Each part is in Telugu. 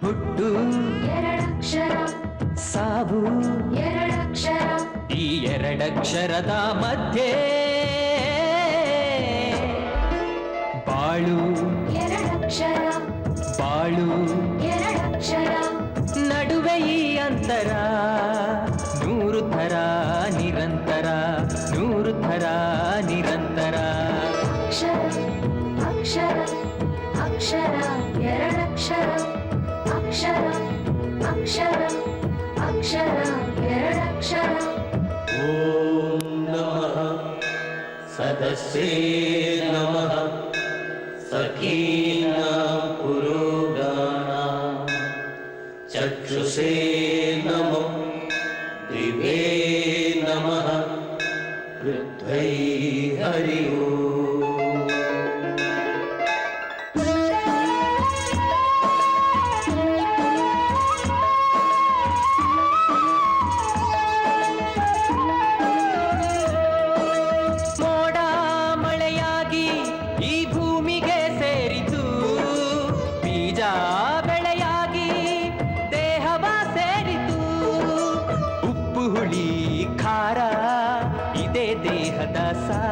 ಹುಟ್ಟು ಸಾವು. ಈ ಎರಡಕ್ಷರದ ಮಧ್ಯೆ ಬಾಳು. ಬಾಳು. ನಡುವೆ ಈ ಅಂತರ. ಅಕ್ಷರ ಎರಡಕ್ಷರ ॐ नमः सदस्ये नमः सखीनां पुरोगाणां चक्षुषे नमो दिवे नमः पृथ्वी हरि ओम्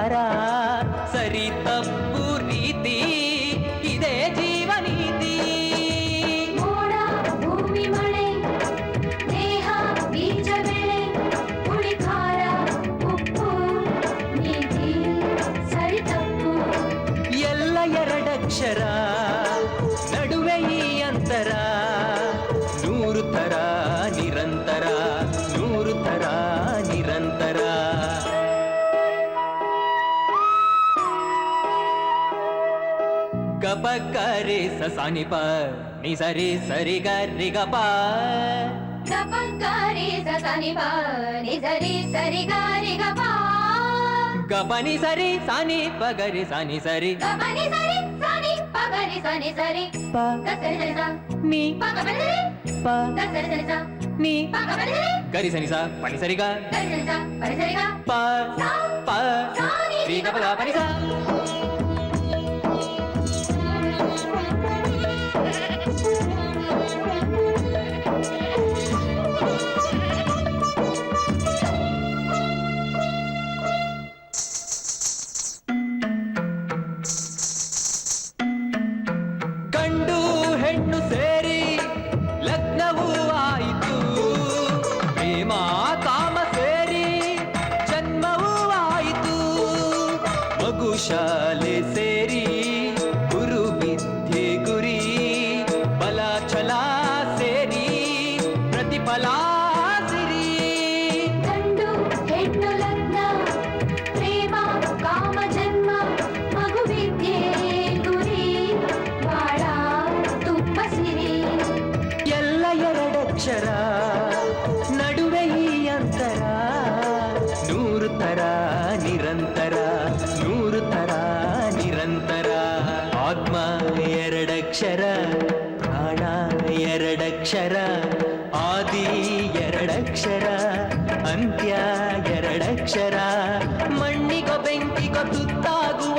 ಸಾರ ಸರಿ ತಪ್ಪು ರೀತಿ ಇದೇ ಜೀವನೀತಿ ಮೋಡ ಭೂಮಿ గప కరే ససాని ప ని సరే సరి గరి గప. గప కరే ససాని ప ని సరే సరి గరి గప. గపని సరి సాని పగరి సాని సరి. గపని సరి సాని పగరి సాని సరి. ప. సరి సరి సా. ని. పగ గరి సని సా పని సరిగా పని సరిగా ప సా. ಮಗು ಶಾಲೆ ಸೇರಿ ಗುರು ವಿದ್ಯೆ ಗುರಿ ಬಲ ಛಲ ಸೇರಿ ಪ್ರತಿಫಲ ಸಿರಿ ಗಂಡು ಹೆಣ್ಣು ಲಗ್ನ ಪ್ರೇಮ ಕಾಮ ಜನ್ಮ ಮಗು ವಿದ್ಯೆ ಗುರಿ ಬಾಳ ತುಪ್ಪ ಸಿರಿ ಎಲ್ಲ ಎರಡಕ್ಷರ ಎರಡಕ್ಷರ ಪ್ರಾಣ ಎರಡಕ್ಷರ ಆದಿ ಎರಡಕ್ಷರ ಅಂತ್ಯ ಎರಡಕ್ಷರ ಮಣ್ಣಿಗೊ ಬೆಂಕಿಗೊ ತುತ್ತಾಗುವ